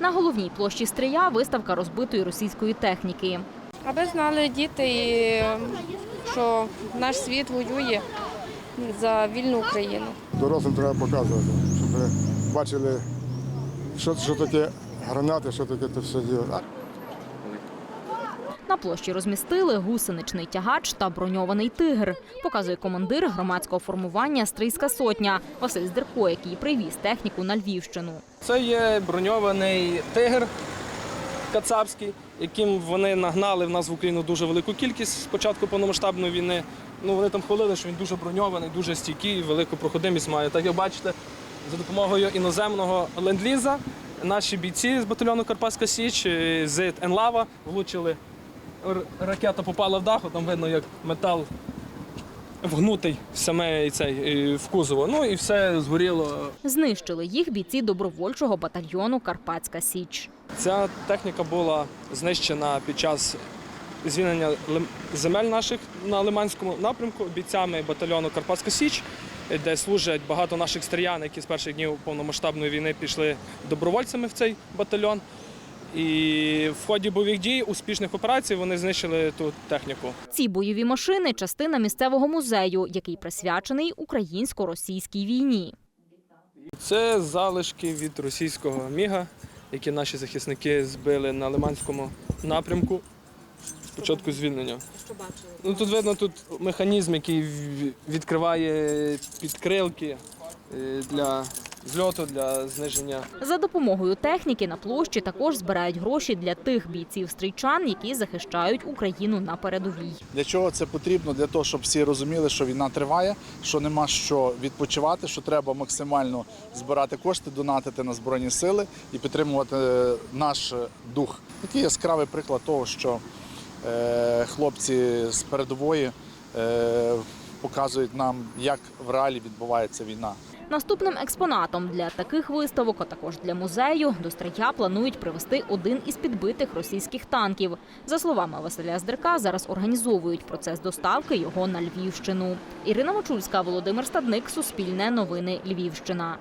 На головній площі Стрия виставка розбитої російської техніки. Аби знали діти, і, що наш світ воює за вільну Україну. Дорослим треба показувати, щоб вони бачили, що, що таке гранати, що таке це все діло. На площі розмістили гусеничний тягач та броньований тигр, показує командир громадського формування Стрийська сотня Василь Здерко, який привіз техніку на Львівщину. Це є броньований тигр кацапський, яким вони нагнали в нас в Україну дуже велику кількість з початку повномасштабної війни. Ну вони там хвалили, що він дуже броньований, дуже стійкий, велику проходимість має. Так як бачите, за допомогою іноземного ленд-ліза наші бійці з батальйону Карпатська Січ з Енлава влучили. Ракета попала в дах, там видно, як метал вгнутий в саме цей в кузово. Ну і все згоріло Знищили їх бійці добровольчого батальйону Карпатська Січ. Ця техніка була знищена під час звільнення земель наших на Лиманському напрямку бійцями батальйону Карпатська Січ, де служать багато наших стріян, які з перших днів повномасштабної війни пішли добровольцями в цей батальйон. І в ході бойових дій, успішних операцій вони знищили ту техніку. Ці бойові машини частина місцевого музею, який присвячений українсько-російській війні. Це залишки від російського міга, які наші захисники збили на Лиманському напрямку спочатку звільнення. Що бачили? Ну тут видно тут механізм, який відкриває підкрилки е, для зльоту, для зниження. За допомогою техніки на площі також збирають гроші для тих бійців стрійчан, які захищають Україну на передовій. Для чого це потрібно? Для того, щоб всі розуміли, що війна триває, що нема що відпочивати, що треба максимально збирати кошти, донатити на збройні сили і підтримувати е, наш дух. Такий яскравий приклад того, що е, хлопці з передової е, показують нам, як в реалі відбувається війна. Наступним експонатом для таких виставок, а також для музею, до Стрия планують привезти один із підбитих російських танків. За словами Василя Здерка, зараз організовують процес доставки його на Львівщину. Ірина Мочульська, Володимир Стадник, Суспільне новини Львівщина.